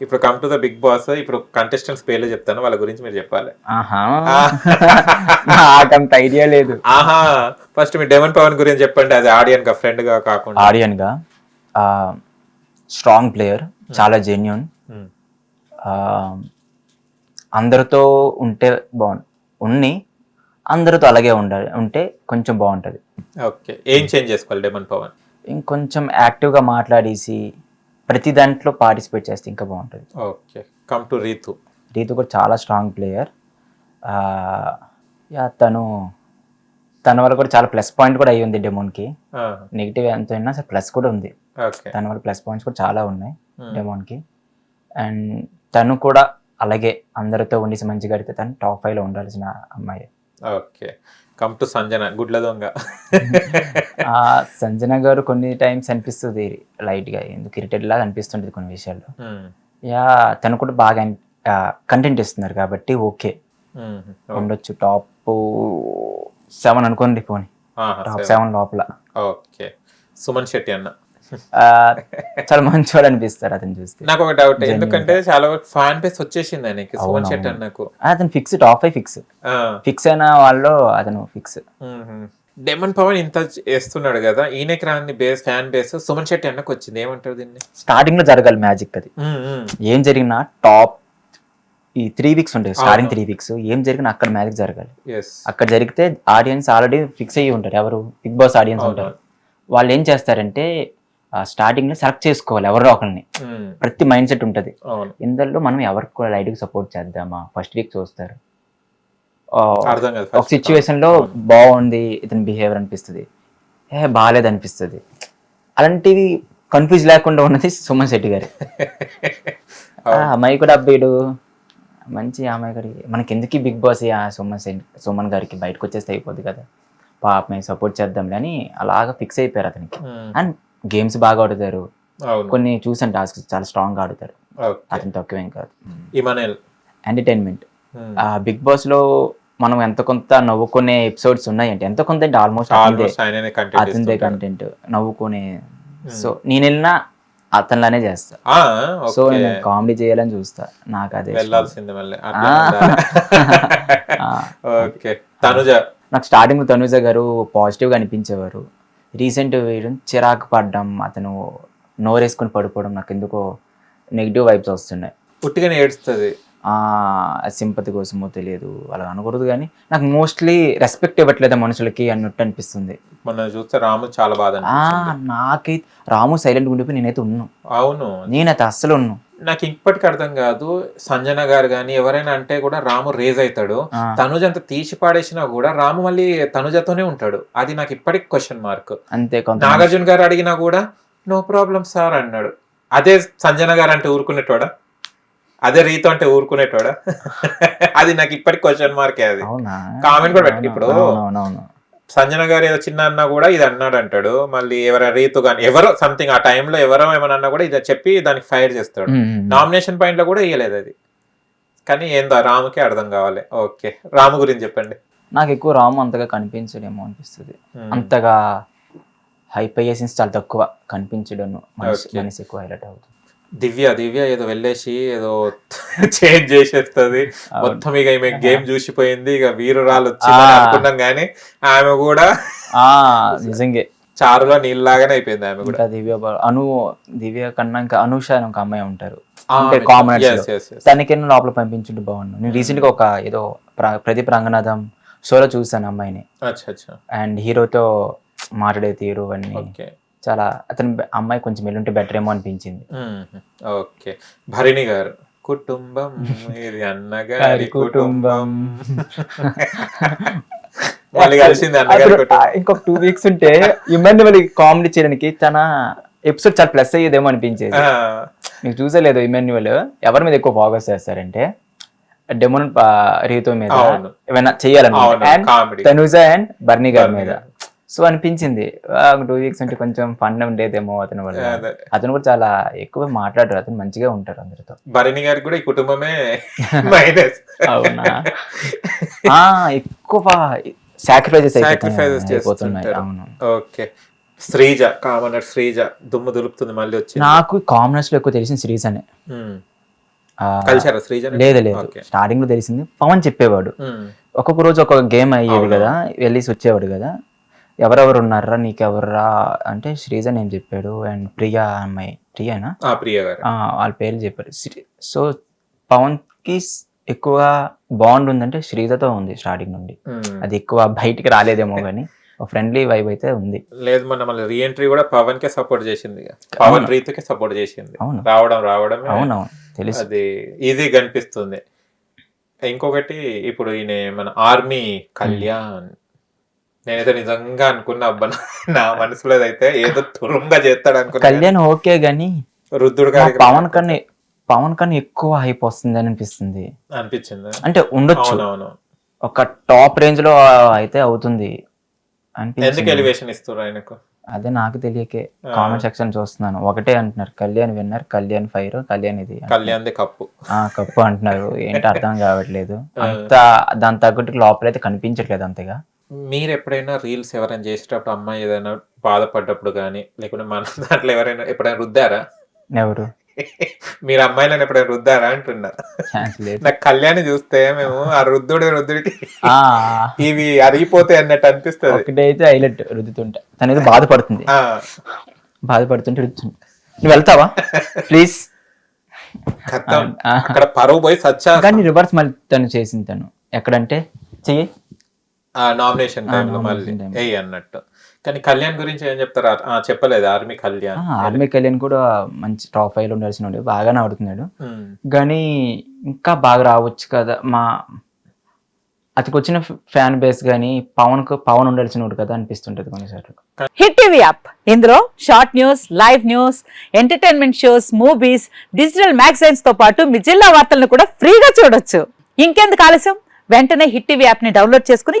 ఇప్పుడు come to the Big Boss ఇప్పుడు contestants పేర్లు చెప్తాను వాళ్ళ గురించి మీరు చెప్పాలి. నాకంత ఐడియా లేదు. ఆహా. ఫస్ట్ మీ డెమన్ పవన్ గురించి చెప్పండి అది ఆడియన్గా ఫ్రెండ్గా కాకుండా. ఆడియన్గా స్ట్రాంగ్ ప్లేయర్ చాలా జెన్యున్ ఉమ్, అందరితో ఉంటే బాగుంది ఉన్ని అందరితో అలాగే ఉండాలి ఉంటే కొంచెం బాగుంటుంది. ఓకే ఏం చేంజ్ చేసుకోవాలి డెమన్ పవన్ ఇంకొంచెం యాక్టివ్గా మాట్లాడేసి ప్రతి దాంట్లో పార్టిసిపేట్ చేస్తే ఇంకా బాగుంటుంది. Okay. Come to Rithu Rithu కూడా చాలా స్ట్రాంగ్ ప్లేయర్ యా తను తన వల్ల కూడా చాలా ప్లస్ పాయింట్ కూడా అయ్యి ఉంది డెమోన్కి నెగిటివ్ ఎంత అయినా సరే ప్లస్ కూడా ఉంది. ఓకే. తన వల్ల ప్లస్ పాయింట్స్ కూడా చాలా ఉన్నాయి డెమోన్కి అండ్ తను కూడా అలాగే అందరితో ఉండి మంచిగా అడిగితే తను టాప్ ఫైవ్లో ఉండాల్సిన అమ్మాయి. ఓకే. కమ్ టు సంజన గుడ్ల దొంగ. సంజన గారు కొన్ని టైమ్స్ అనిపిస్తుంది లైట్గా ఎందుకు ఇరిటెడ్ లాగా అనిపిస్తుంటుంది కొన్ని విషయాల్లో యా తను కూడా బాగా కంటెంట్ ఇస్తున్నారు కాబట్టి ఓకే. ఉండొచ్చు టాప్ సెవెన్ అనుకోండి పోనీ. టాప్. సెవెన్. లోపల. ఓకే. సుమన్ శెట్టి అన్న. చాలా మంచివాడు అనిపిస్తారు అతను చూస్తే. నాకు ఒక డౌట్ ఎందుకంటే చాలా ఫ్యాన్ బేస్ వచ్చేసింది ఆయనకి సుమన్. శెట్టి అన్నకు. అతను fix top five fix fix అయిన వాళ్ళు అతను ఫిక్స్ డెమన్ పవన్ ఇంత వేస్తున్నాడు కదా ఈయనకి రాని base fan base Suman Shetty అన్నకు వచ్చింది. ఏమంటారు దీన్ని? స్టార్టింగ్లో జరగాలి మ్యాజిక్ అది. ఏం జరిగినా టాప్ ఈ త్రీ వీక్స్ ఉంటాయి స్టార్టింగ్ త్రీ వీక్స్ ఏం జరిగినా అక్కడ మ్యాజిక్ జరగాలి. అక్కడ జరిగితే ఆడియన్స్ ఆల్రెడీ ఫిక్స్ అయ్యి ఉంటారు. ఎవరు? Bigg Boss audience. ఉంటారు. వాళ్ళు ఏం చేస్తారంటే స్టార్టింగ్లో సెలెక్ట్ చేసుకోవాలి ఎవరో ఒకరిని. ప్రతి మైండ్ సెట్ ఉంటుంది ఇందులో మనం ఎవరికి కూడా లైట్గా సపోర్ట్ చేద్దామా? ఫస్ట్ వీక్ చూస్తారు. ఒక సిచ్యువేషన్లో బాగుంది ఇతని బిహేవియర్ అనిపిస్తుంది. ఏ బాగాలేదు అనిపిస్తుంది అలాంటివి కన్ఫ్యూజ్ లేకుండా ఉన్నది సుమన్ శెట్టి గారి. అమ్మాయి కూడా అబ్బాయిడు మంచి అమ్మాయి గారి. మనకి ఎందుకు బిగ్ బాస్ ఆ సుమన్ శెట్టి సుమన్ గారికి? బయటకు వచ్చేస్తే అయిపోద్ది కదా. పాప మేము సపోర్ట్ చేద్దాంలే అని అలాగా ఫిక్స్ అయిపోయారు అతనికి. అండ్ గేమ్స్ బాగా ఆడుతారు. కొన్ని చూసాను టాస్క్ చాలా స్ట్రాంగ్ ఆడుతారు. ఓకే. అతను తక్కువేం కాదు. ఎంటర్టైన్మెంట్ బిగ్ బాస్లో మనం ఎంత కొంత నవ్వుకునే ఎపిసోడ్స్ ఉన్నాయంటే ఎంత కొంత అంటే ఆల్మోస్ట్ అతనిదే కంటెంట్ నవ్వుకునే. సో నేను వెళ్ళినా అతనిలానే చేస్తా. సో నేను కామెడీ చేయాలని చూస్తా. నాకు అదే. వెళ్ళాల్సింది మళ్ళీ. ఓకే. తనుజ. నాకు స్టార్టింగ్ తనుజ గారు పాజిటివ్గా అనిపించేవారు. రీసెంట్ వేయడం చిరాకు పడ్డం అతను నోరేసుకొని పడిపోవడం నాకు ఎందుకో నెగిటివ్ వైబ్స్ వస్తున్నాయి. పుట్టిగానే ఏడుస్తుంది. సింపతి కోసమో తెలియదు అలా అనకూడదు కానీ నాకు మోస్ట్లీ రెస్పెక్ట్ ఇవ్వట్లేదు మనుషులకి అన్నట్టు అనిపిస్తుంది. మొన్న చూస్తే రాము చాలా బాధ. నాకైతే రాము సైలెంట్ ఉండిపోయి నేనైతే ఉన్నాను అవును. నేనైతే అస్సలు ఉన్నాను నాకు ఇప్పటికి అర్థం కాదు సంజన గారు కానీ ఎవరైనా అంటే కూడా రాము రేజ్ అవుతాడు. తనుజ అంత తీసి పాడేసినా కూడా రాము మళ్ళీ తనుజతోనే ఉంటాడు. అది నాకు ఇప్పటికి క్వశ్చన్ మార్క్ అంతే నాగార్జున గారు అడిగినా కూడా నో ప్రాబ్లం సార్ అన్నాడు. అదే సంజన గారు అంటే ఊరుకునేటోడా? అదే రీతో అంటే ఊరుకునేటోడా? అది నాకు ఇప్పటికి క్వశ్చన్ మార్కే అది. కామెంట్ కూడా పెట్టి ఇప్పుడు. సంజన గారు ఏదో చిన్న అన్నా కూడా ఇది అన్నాడు అంటాడు. మళ్ళీ ఎవరైనా రీతు కానీ ఎవరో సంథింగ్ ఆ టైంలో ఎవరో ఏమన్నా కూడా ఇది చెప్పి దానికి ఫైర్ చేస్తాడు. నామినేషన్ పాయింట్లో కూడా ఇయ్యలేదు అది. కానీ ఏందో రాముకే అర్థం కావాలి. ఓకే. రాము గురించి చెప్పండి. నాకు ఎక్కువ రాము అంతగా కనిపించడేమో అనిపిస్తుంది. అంతగా హైప్ అయ్యే సీన్స్ చాలా తక్కువ కనిపించడం. మనిషి ఎక్కువ హైలైట్ అవుతుంది. దివ్య దివ్య ఏదో వెళ్ళేసి ఏదో చేంజ్ చేసేస్తుంది మొత్తం ఇక ఈమె గేమ్ చూసిపోయింది. ఇక వీరురాలు వచ్చిందని ఆ. అనుకున్నాం కానీ ఆమె కూడా ఆ నిజంగే. చారులో నీళ్ళలాగానే అయిపోయింది ఆమె కూడా. దివ్య అను దివ్య కన్నా ఇంకా అనూష అని ఒక అమ్మాయి ఉంటారు. అంటే. తనకైనా లోపల పంపించుంటే బాగుండు నేను రీసెంట్గా ఒక ఏదో ప్ర- ప్రదీప్ రంగనాథం షోలో చూసాను అమ్మాయిని. అండ్ హీరోతో మాట్లాడే తీరు అన్ని చాలా అతని అమ్మాయి కొంచెం వెళ్ళుంటే బెటర్ ఏమో అనిపించింది. ఓకే భరిణి గారు కుటుంబం ఇది అన్నగారి గారి కుటుంబం. మళ్ళీ ఇంకొక టూ వీక్స్ ఉంటే ఇమాన్యువల్ కామెడీ చేయడానికి తన ఎపిసోడ్ చాలా ప్లస్ అయ్యేదేమో అనిపించేది మీకు చూసలేదు ఇమాన్యువల్ ఎవరి మీద ఎక్కువ ఫోకస్ చేస్తారంటే డెమోన్ రీతో మీద. ఏమైనా comedy. తనుజ అండ్ బర్నీ గారి మీద. సో అనిపించింది. టూ వీక్స్ ఉంటే కొంచెం ఫన్ ఉండేదేమో అతని వల్ల. అతను కూడా చాలా ఎక్కువ మాట్లాడరు. అతను మంచిగా ఉంటారు అందరితో. భరిణి గారికి కూడా ఈ కుటుంబమే మైనస్ అవునా? ఆ ఎక్కువ సాక్రిఫైజెస్ అయిపోతున్నాయి. అవును. ఓకే శ్రీజ కామనర్ శ్రీజ దుమ్ము దులుపుతుంది మళ్ళీ వచ్చింది. నాకు కామనర్స్లో ఎక్కువ తెలిసిన సిరీస్ అనే. మ్మ్. ఆ, కలిసారా శ్రీజ? లేదు లేదు. స్టార్టింగ్లో తెలిసింది. పవన్ చెప్పేవాడు. ఉమ్. ఒక్కొక్క రోజు ఒక్కొక్క గేమ్ అయ్యేది. కదా. వెళ్ళేసి వచ్చేవాడు కదా. ఎవరెవరు ఉన్నారా నీకెవర్రా అంటే శ్రీజ నేను చెప్పాడు అండ్ ప్రియా అమ్మాయి ప్రియానా? ప్రియ గారు. వాళ్ళ పేర్లు చెప్పారు. సో పవన్కి స్- ఎక్కువ బాండ్ ఉందంటే శ్రీజతో ఉంది స్టార్టింగ్ నుండి. అది ఎక్కువ బయటికి రాలేదేమో కానీ ఫ్రెండ్లీ వైబ్ అయితే ఉంది. లేదు మొన్న మళ్ళీ రీఎంట్రీ కూడా పవన్ కే సపోర్ట్ చేసింది. పవన్. రీతుకే సపోర్ట్ చేసింది. అవును. రావడం రావడమే అవునవును. తెలుసు. అది ఈజీగా అనిపిస్తుంది. ఇంకొకటి ఇప్పుడు ఈయన మన ఆర్మీ కళ్యాణ్ నేనైతే నిజంగా అనుకున్నా అబ్బా నా- మనసులో అయితే ఏదో తురుంగా చేస్తాడు అనుకున్నా కళ్యాణ్ ఓకే గానీ గారికి పవన్ కన్నా పవన్ కన్నా ఎక్కువ హైప్ వస్తుంది అని అనిపిస్తుంది. అనిపించింది? అంటే ఉండొచ్చు. ఒక టాప్ రేంజ్లో అయితే అవుతుంది ఎందుకు ఎలివేషన్ ఇస్తారు ఆయనకు? అదే నాకు తెలియకే. కామెంట్ సెక్షన్ చూస్తున్నాను. ఒకటే అంటున్నారు. కళ్యాణ్ విన్నర్ కళ్యాణ్ ఫైర్ కళ్యాణ్ ఇది కళ్యాణ్ది కప్పు. ఆ కప్పు అంటున్నారు. ఏంటి అర్థం కావట్లేదు. అంత దాని తగ్గట్టు లోపల అయితే కనిపించట్లేదు అంతగా. మీరు ఎప్పుడైనా రీల్స్ ఎవరైనా చేసేటప్పుడు అమ్మాయి ఏదైనా బాధపడ్డప్పుడు కానీ లేకుంటే మన దాంట్లో ఎవరైనా ఎప్పుడైనా రుద్దారా? ఎవరు? మీరు అమ్మాయిలను ఎప్పుడైనా రుద్దారా అంటున్నా ఛాన్స్ లేదు. నాకు కళ్యాణ్ చూస్తే మేము ఆ రుద్దుడు రుద్దుడికి ఇవి అరిగిపోతాయి అన్నట్టు అనిపిస్తుంది. ఒకటి అయితే హైలైట్ రుద్దుతుంటా. తను బాధపడుతుంది. బాధపడుతుంటే రుద్దుతుంది నువ్వు వెళ్తావా? ప్లీజ్. అక్కడ పరువు పోయి సచ్చా. కానీ రివర్స్ మళ్ళీ తను చేసింది తను. ఎక్కడంటే చెయ్యి. నామినేషన్ టైంలో మళ్ళీ అన్నట్టు. కానీ కళ్యాణ్ గురించి ఏం చెప్తారు? ఆ, చెప్పలేదు ఆర్మీ కళ్యాణ్. ఆర్మీ కళ్యాణ్ కూడా మంచి టాప్ ఫైవ్లో ఉండాల్సిన వాడు. బాగానే ఆడుతున్నాడు. కానీ ఇంకా బాగా రావచ్చు కదా. మా అతనికి వచ్చిన ఫ్యాన్ బేస్ కానీ పవన్కు పవన్ ఉండాల్సిన వాడు కదా అనిపిస్తుంటది కొన్నిసార్లు. Hit TV app. ఇందులో short news live news entertainment shows movies digital మ్యాగజైన్స్తో పాటు మీ జిల్లా వార్తలను కూడా ఫ్రీగా చూడొచ్చు. ఇంకెందుకు ఆలస్యం? వెంటనే హిట్ టీవీ యాప్ని డౌన్లోడ్ చేసుకుని